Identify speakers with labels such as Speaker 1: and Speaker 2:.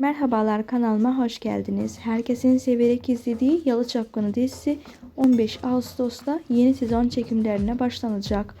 Speaker 1: Merhabalar kanalıma hoş geldiniz. Herkesin severek izlediği Yalı Çapkını dizisi 15 Ağustos'ta yeni sezon çekimlerine başlanacak.